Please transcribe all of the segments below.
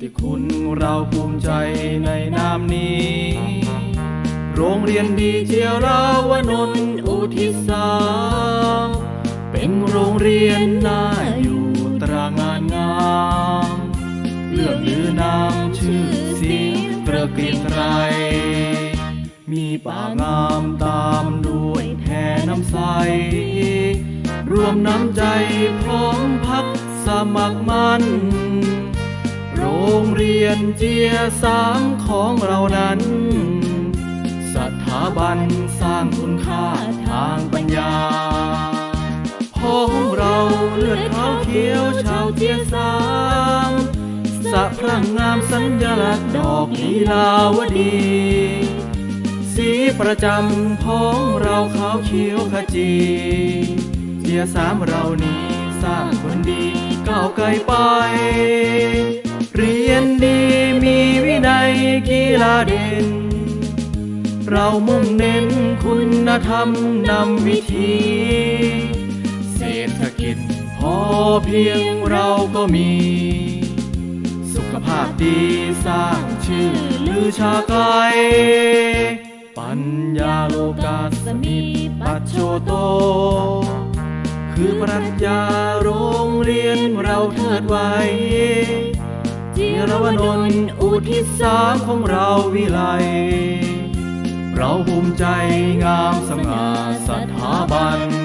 ติคุณเราภูมิใจในนามนี้ โรงเรียนดีเจียวราวนนอุทิศาเป็นโรงเรียนน่าอยู่ตรางานงามเลื่อมลือนามชื่อเสียงเกระเกรียงไรมีป่างามตามด้วยแท่น้ำใส รวมน้ำใจพร้อมพักสมัครมัน รงเรียนเจียสามของเรานั้น สถาบันสร้างคุณค่าทางปัญญาพ้องเราเลือดขาวเขียวชาวเจียสามสะพรั่งงามสัญลักษณ์ดอกลีลาวดี สีประจำพ้องเราขาวเขียวขจีเจียสามเรานี้สร้างคนดีก้าวไกลไป เรียนดีมีวินัยกีฬาเด่น เรามุ่งเน้นคุณธรรมนำวิธี เศรษฐกิจพอเพียงเราก็มี สุขภาพดีสร้างชื่อลือชาไกลปัญญาโลกาสมิปัจโชโต คือปรัชญาโรงเรียนเราเทิดไว้ รวนนท์อุทิศสามของเราวิไล เราภูมิใจงามสง่าสถาบัน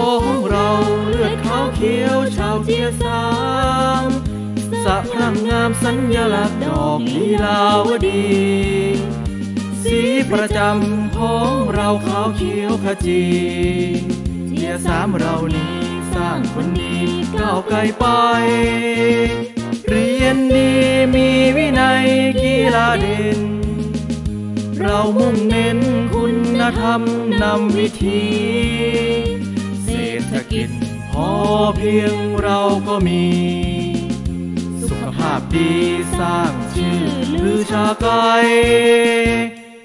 พ้องเราเลือดขาวเขียวชาวเจียสามสะพรั่งงามสัญลักษณ์ดอกลีลาวดี สีประจำพ้องเราขาวเขียวขจีเจียสามเรานี้สร้างคนดีก้าวไกลไป เรียนดีมีวินัยกีฬาเด่นเรามุ่งเน้นคุณธรรมนำวิธี ษฐกิจ พอเพียงเราก็มี สุขภาพดีสร้างชื่อลือชาไกล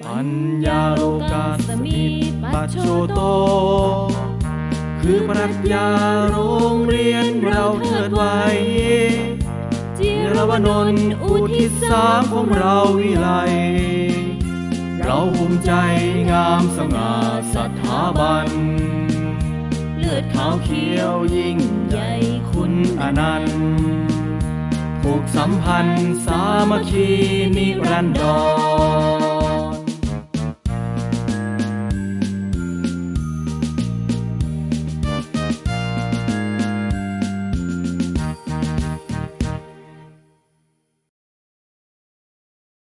ปัญญาโลกาสมิปัจโชโต คือปรัชญาโรงเรียนเราเทิดไว้จิรวนนท์อุทิศสามของเราวิไลเราภูมิใจงามสง่าสถาบันาวเขียวยิ่งใหญ่คุณอนันต์ผูกสัมพันธ์สามัคคีนิรันดร